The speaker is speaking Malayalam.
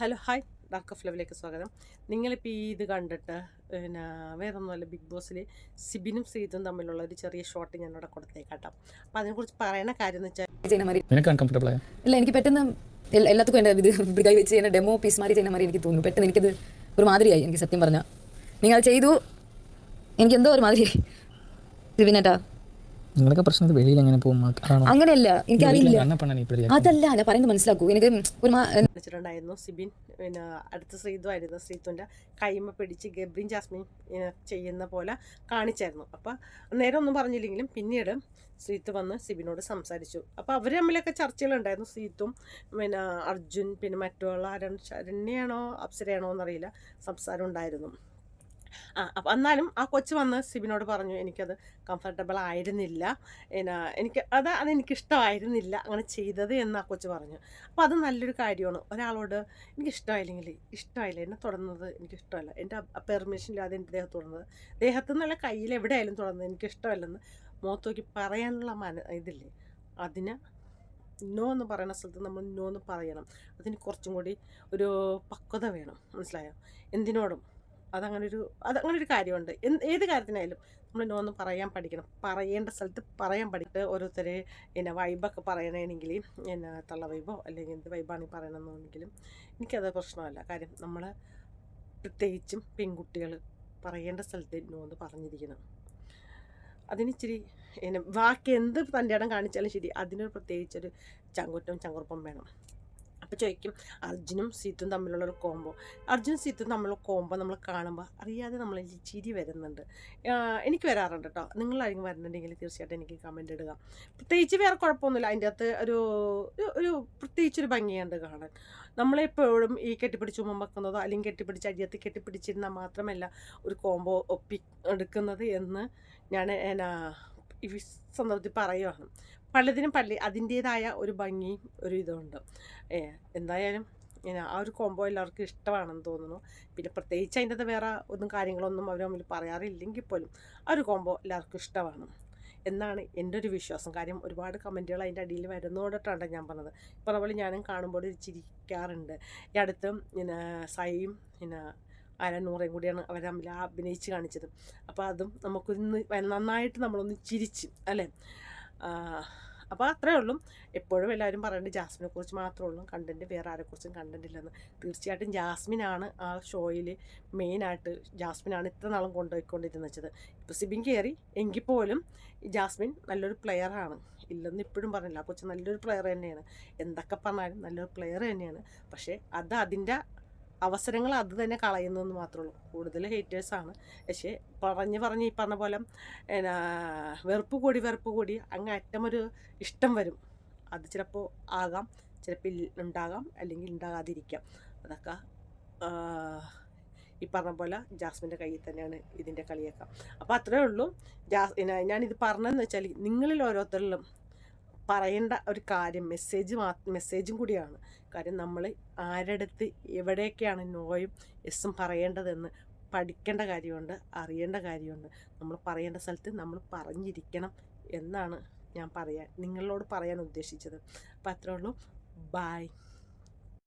Hello hi. ഡാർക്ക് ഓഫ് ലെവലിലേക്ക് സ്വാഗതം. നിങ്ങളിപ്പോൾ ഈ ഇത് കണ്ടിട്ട് പിന്നെ വേറെ ഒന്നുമല്ല ബിഗ് ബോസിൽ സിബിനും സീതും തമ്മിലുള്ള ഒരു ചെറിയ ഷോട്ട് ഞാൻ ഇവിടെ കൊടുത്തേക്കാട്ടോ. അപ്പോൾ അതിനെക്കുറിച്ച് പറയുന്ന കാര്യം എന്ന് വെച്ചാൽ ഇല്ല എനിക്ക് പെട്ടെന്ന് എല്ലാത്തുക്കും എന്റെ ഇത് കൈ വെച്ച് എന്നെ ഡെമോ പീസ് മാറി ചെയ്യുന്ന മാതിരി എനിക്ക് തോന്നുന്നു. പെട്ടെന്ന് എനിക്കത് ഒരു മാതിരിയായി എനിക്ക് സത്യം പറഞ്ഞാൽ നിങ്ങൾ ചെയ്തു. എനിക്ക് എന്തോ ഒരു മാതിരി സിബിനേട്ടാ നിങ്ങളൊക്കെ പ്രശ്നത്തിൽ വെളിയിൽ എങ്ങനെ പോകും അങ്ങനെയല്ല എനിക്കറിയില്ല. അതല്ല ഞാൻ പറയുന്നത് മനസ്സിലാക്കൂ. എനിക്ക് ഒരു മാ- വെച്ചിട്ടുണ്ടായിരുന്നു സിബിൻ പിന്നെ അടുത്ത ശ്രീതു ആയിരുന്നു ശ്രീതുവിന്റെ കൈമ പിടിച്ച് ഗബ്രിൻ ജാസ്മിൻ ചെയ്യുന്ന പോലെ കാണിച്ചായിരുന്നു. അപ്പോൾ നേരെ ഒന്നും പറഞ്ഞില്ലെങ്കിലും പിന്നീട് ശ്രീത്ത് വന്ന് സിബിനോട് സംസാരിച്ചു. അപ്പോൾ അവർ തമ്മിലൊക്കെ ചർച്ചകളുണ്ടായിരുന്നു ശ്രീത്തും പിന്നെ അർജുൻ പിന്നെ മറ്റുള്ള ആരാണ് ശരണ്യാണോ അപ്സരയാണോ എന്നറിയില്ല സംസാരം ഉണ്ടായിരുന്നു. ആ അപ്പം എന്നാലും ആ കൊച്ചു വന്ന് സിബിനോട് പറഞ്ഞു എനിക്കത് കംഫർട്ടബിൾ ആയിരുന്നില്ല. എന്നാ എനിക്ക് അത് അതെനിക്കിഷ്ടമായിരുന്നില്ല അങ്ങനെ ചെയ്തത് എന്ന് ആ കൊച്ചു പറഞ്ഞു. അപ്പോൾ അത് നല്ലൊരു കാര്യമാണ്. ഒരാളോട് എനിക്ക് ഇഷ്ടമായില്ലെങ്കിൽ ഇഷ്ടമായില്ല. എന്നെ തുടർന്നത് എനിക്ക് ഇഷ്ടമല്ല എന്റെ പെർമിഷൻ ഇല്ലാതെ എന്റെ ദേഹത്ത് തുടർന്നത് ദേഹത്ത് നിന്നല്ല കയ്യിൽ എവിടെയായാലും തുടർന്നത് എനിക്ക് ഇഷ്ടമല്ലെന്ന് മുഖത്ത് പറയാനുള്ള മന ഇതില്ലേ? അതിന് നോ എന്ന് പറയുന്ന സ്ഥലത്ത് നമ്മൾ നോ എന്ന് പറയണം. അതിന് കുറച്ചും കൂടി ഒരു പക്വത വേണം. മനസ്സിലായോ? എന്തിനോടും. അതങ്ങനെ ഒരു അതങ്ങനെ ഒരു കാര്യമുണ്ട് ഏത് കാര്യത്തിനായാലും നമ്മൾ നോ എന്ന് പറയാൻ പഠിക്കണം. പറയേണ്ട സ്ഥലത്ത് പറയാൻ പഠിച്ചിട്ട് ഓരോരുത്തർ പിന്നെ വൈബൊക്കെ പറയണമെങ്കിൽ പിന്നെ തള്ള വൈബോ അല്ലെങ്കിൽ എന്ത് വൈബാണ് ഈ പറയണമെന്നുണ്ടെങ്കിലും എനിക്കത് പ്രശ്നമല്ല. കാര്യം നമ്മൾ പ്രത്യേകിച്ചും പെൺകുട്ടികൾ പറയേണ്ട സ്ഥലത്ത് നോ എന്ന് പറഞ്ഞിരിക്കണം. അതിനിച്ചിരി പിന്നെ ബാക്കി എന്ത് തന്റെ ഇടം കാണിച്ചാലും ശരി അതിനൊരു പ്രത്യേകിച്ചൊരു ചങ്കുറ്റവും ചങ്കുറപ്പും വേണം. അപ്പോൾ ചോദിക്കും അർജുനും സീത്തും തമ്മിലുള്ളൊരു കോംബോ അർജുനും സീത്തും തമ്മിലുള്ള കോംബോ നമ്മൾ കാണുമ്പോൾ അറിയാതെ നമ്മൾ ചിരി വരുന്നുണ്ട്. എനിക്ക് വരാറുണ്ട് കേട്ടോ നിങ്ങളാരെങ്കിലും വരുന്നുണ്ടെങ്കിൽ തീർച്ചയായിട്ടും എനിക്ക് കമന്റ് ഇടുക. പ്രത്യേകിച്ച് വേറെ കുഴപ്പമൊന്നുമില്ല. അതിന്റെ അകത്ത് ഒരു ഒരു- ഒരു പ്രത്യേകിച്ചൊരു ഭംഗിയുണ്ട് കാണാൻ. നമ്മളെപ്പോഴും ഈ കെട്ടിപ്പിടിച്ച് ഉമ്മ വെക്കുന്നതോ അല്ലെങ്കിൽ കെട്ടിപ്പിടിച്ച് അടിയത്ത് കെട്ടിപ്പിടിച്ചിരുന്നാൽ മാത്രമല്ല ഒരു കോംബോ ഒപ്പി എടുക്കുന്നത് എന്ന് ഞാൻ ഈ സന്ദർഭത്തിൽ പറയുവാണ്. പലതിനും പള്ളി അതിന്റേതായ ഒരു ഭംഗിയും ഒരു ഇതുണ്ട്. എന്തായാലും ഇങ്ങനെ ആ ഒരു കോംബോ എല്ലാവർക്കും ഇഷ്ടമാണെന്ന് തോന്നുന്നു. പിന്നെ പ്രത്യേകിച്ച് അതിന്റെ വേറെ ഒന്നും കാര്യങ്ങളൊന്നും അവർ തമ്മിൽ പറയാറില്ലെങ്കിൽ പോലും ആ ഒരു കോംബോ എല്ലാവർക്കും ഇഷ്ടമാണ്. എന്നാണ് എന്റെ ഒരു വിശ്വാസം. കാര്യം ഒരുപാട് കമന്റുകൾ അതിന്റെ അടിയിൽ വരുന്നോണ്ടിട്ടാണ് ഞാൻ പറഞ്ഞത്. ഇപ്പോൾ നമ്മൾ ഞാനും കാണുമ്പോൾ ചിരിക്കാറുണ്ട്. ഈ അടുത്ത് പിന്നെ സൈയും പിന്നെ ആരാ നൂറേയും കൂടിയാണ് അവർ തമ്മിൽ അഭിനയിച്ച് കാണിച്ചത്. അപ്പോൾ അതും നമുക്കൊന്ന് നന്നായിട്ട് നമ്മളൊന്ന് ചിരിച്ച് അല്ലേ? അപ്പോൾ അത്രേ ഉള്ളൂ. എപ്പോഴും എല്ലാവരും പറയുന്നത് ജാസ്മിനെ കുറിച്ച് മാത്രമേ ഉള്ളൂ. കണ്ടന്റ് വേറെ ആരെക്കുറിച്ചും കണ്ടന്റ് ഇല്ലെന്ന്. തീർച്ചയായിട്ടും ജാസ്മിനാണ് ആ ഷോയിൽ മെയിനായിട്ട് ജാസ്മിനാണ് ഇത്ര നാളും കൊണ്ടുപോയിക്കൊണ്ടിരുന്നത് വെച്ചത്. ഇപ്പോൾ സിബിൻ കയറി എങ്കിൽ പോലും ജാസ്മിൻ നല്ലൊരു പ്ലെയറാണ് ഇല്ലെന്ന് ഇപ്പോഴും പറഞ്ഞില്ല. ആ കൊച്ചു നല്ലൊരു പ്ലെയർ തന്നെയാണ്. എന്തൊക്കെ പറഞ്ഞാലും നല്ലൊരു പ്ലെയർ തന്നെയാണ്. പക്ഷേ അത് അതിന്റെ അവസരങ്ങൾ അത് തന്നെ കളയുന്നു എന്ന് മാത്രമേ ഉള്ളൂ. കൂടുതൽ ഹേറ്റേഴ്സാണ് പക്ഷേ പറഞ്ഞ് പറഞ്ഞ് ഈ പറഞ്ഞ പോലെ എന്നാ വെറുപ്പ് കൂടി വെറുപ്പ് കൂടി അങ്ങ് അറ്റം ഒരു ഇഷ്ടം വരും. അത് ചിലപ്പോൾ ആകാം ചിലപ്പോൾ ഉണ്ടാകാം അല്ലെങ്കിൽ ഉണ്ടാകാതിരിക്കാം. അതൊക്കെ ഈ പറഞ്ഞ പോലെ ജാസ്മിന്റെ കയ്യിൽ തന്നെയാണ് ഇതിന്റെ കളിയൊക്കെ. അപ്പോൾ അത്രയേ ഉള്ളൂ. ജാസ് ഞാനിത് പറഞ്ഞതെന്ന് വെച്ചാൽ നിങ്ങളിൽ ഓരോരുത്തരിലും പറയേണ്ട ഒരു കാര്യം മെസ്സേജ് മെസ്സേജും കൂടിയാണ്. കാര്യം നമ്മൾ ആരടുത്ത് എവിടെയൊക്കെയാണ് നോയും എസ്സും പറയേണ്ടതെന്ന് പഠിക്കേണ്ട കാര്യമുണ്ട് അറിയേണ്ട കാര്യമുണ്ട്. നമ്മൾ പറയേണ്ട സ്ഥലത്ത് നമ്മൾ പറഞ്ഞിരിക്കണം എന്നാണ് ഞാൻ പറയാൻ നിങ്ങളോട് പറയാൻ ഉദ്ദേശിച്ചത്. അപ്പോൾ അത്രേ ഉള്ളൂ. ബായ്